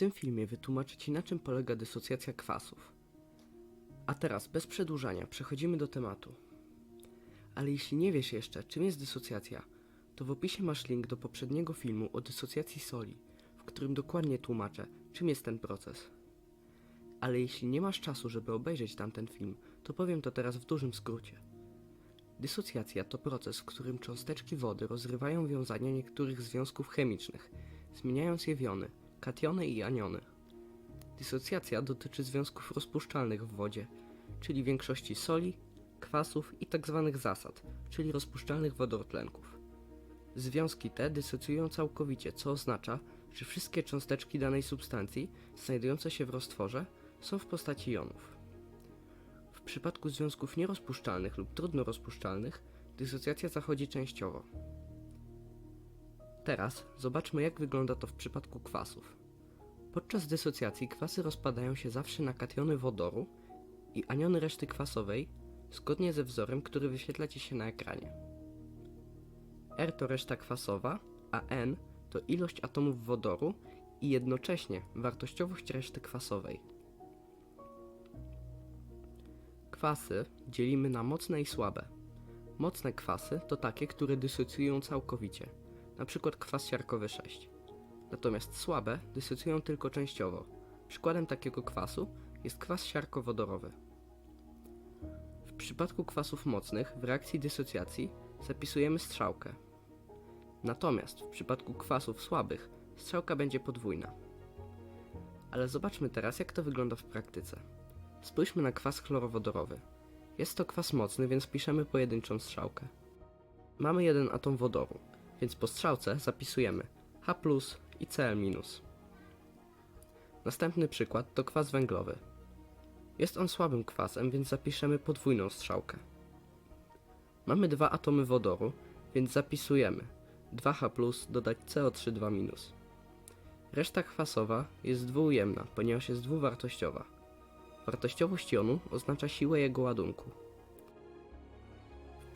tym filmie wytłumaczę Ci na czym polega dysocjacja kwasów. A teraz, bez przedłużania, przechodzimy do tematu. Ale jeśli nie wiesz jeszcze, czym jest dysocjacja, to w opisie masz link do poprzedniego filmu o dysocjacji soli, w którym dokładnie tłumaczę, czym jest ten proces. Ale jeśli nie masz czasu, żeby obejrzeć tamten film, to powiem to teraz w dużym skrócie. Dysocjacja to proces, w którym cząsteczki wody rozrywają wiązania niektórych związków chemicznych, zmieniając je w jony, kationy i aniony. Dysocjacja dotyczy związków rozpuszczalnych w wodzie, czyli większości soli, kwasów i tzw. zasad, czyli rozpuszczalnych wodortlenków. Związki te dysocjują całkowicie, co oznacza, że wszystkie cząsteczki danej substancji znajdujące się w roztworze są w postaci jonów. W przypadku związków nierozpuszczalnych lub trudno rozpuszczalnych, dysocjacja zachodzi częściowo. Teraz zobaczmy, jak wygląda to w przypadku kwasów. Podczas dysocjacji kwasy rozpadają się zawsze na kationy wodoru i aniony reszty kwasowej, zgodnie ze wzorem, który wyświetla Ci się na ekranie. R to reszta kwasowa, a N to ilość atomów wodoru i jednocześnie wartościowość reszty kwasowej. Kwasy dzielimy na mocne i słabe. Mocne kwasy to takie, które dysocjują całkowicie, np. kwas siarkowy 6. Natomiast słabe dysocjują tylko częściowo. Przykładem takiego kwasu jest kwas siarkowodorowy. W przypadku kwasów mocnych w reakcji dysocjacji zapisujemy strzałkę. Natomiast w przypadku kwasów słabych strzałka będzie podwójna. Ale zobaczmy teraz, jak to wygląda w praktyce. Spójrzmy na kwas chlorowodorowy. Jest to kwas mocny, więc piszemy pojedynczą strzałkę. Mamy jeden atom wodoru, więc po strzałce zapisujemy H i Cl-. Następny przykład to kwas węglowy. Jest on słabym kwasem, więc zapiszemy podwójną strzałkę. Mamy dwa atomy wodoru, więc zapisujemy 2H dodać CO3 2-. Reszta kwasowa jest dwuujemna, ponieważ jest dwuwartościowa. Wartościowość jonu oznacza siłę jego ładunku.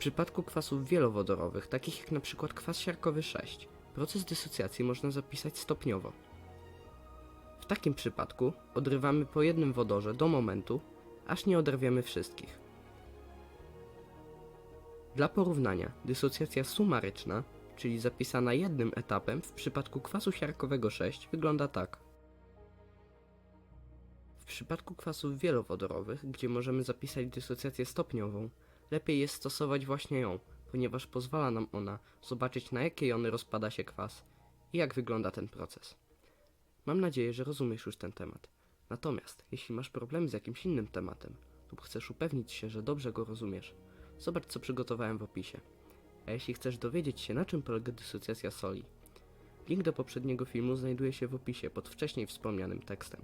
Przypadku kwasów wielowodorowych, takich jak np. kwas siarkowy 6, proces dysocjacji można zapisać stopniowo. W takim przypadku odrywamy po jednym wodorze do momentu, aż nie oderwiemy wszystkich. Dla porównania, dysocjacja sumaryczna, czyli zapisana jednym etapem w przypadku kwasu siarkowego 6 wygląda tak. W przypadku kwasów wielowodorowych, gdzie możemy zapisać dysocjację stopniową, lepiej jest stosować właśnie ją, ponieważ pozwala nam ona zobaczyć na jakie jony rozpada się kwas i jak wygląda ten proces. Mam nadzieję, że rozumiesz już ten temat. Natomiast, jeśli masz problem z jakimś innym tematem lub chcesz upewnić się, że dobrze go rozumiesz, zobacz co przygotowałem w opisie. A jeśli chcesz dowiedzieć się na czym polega dysocjacja soli, link do poprzedniego filmu znajduje się w opisie pod wcześniej wspomnianym tekstem.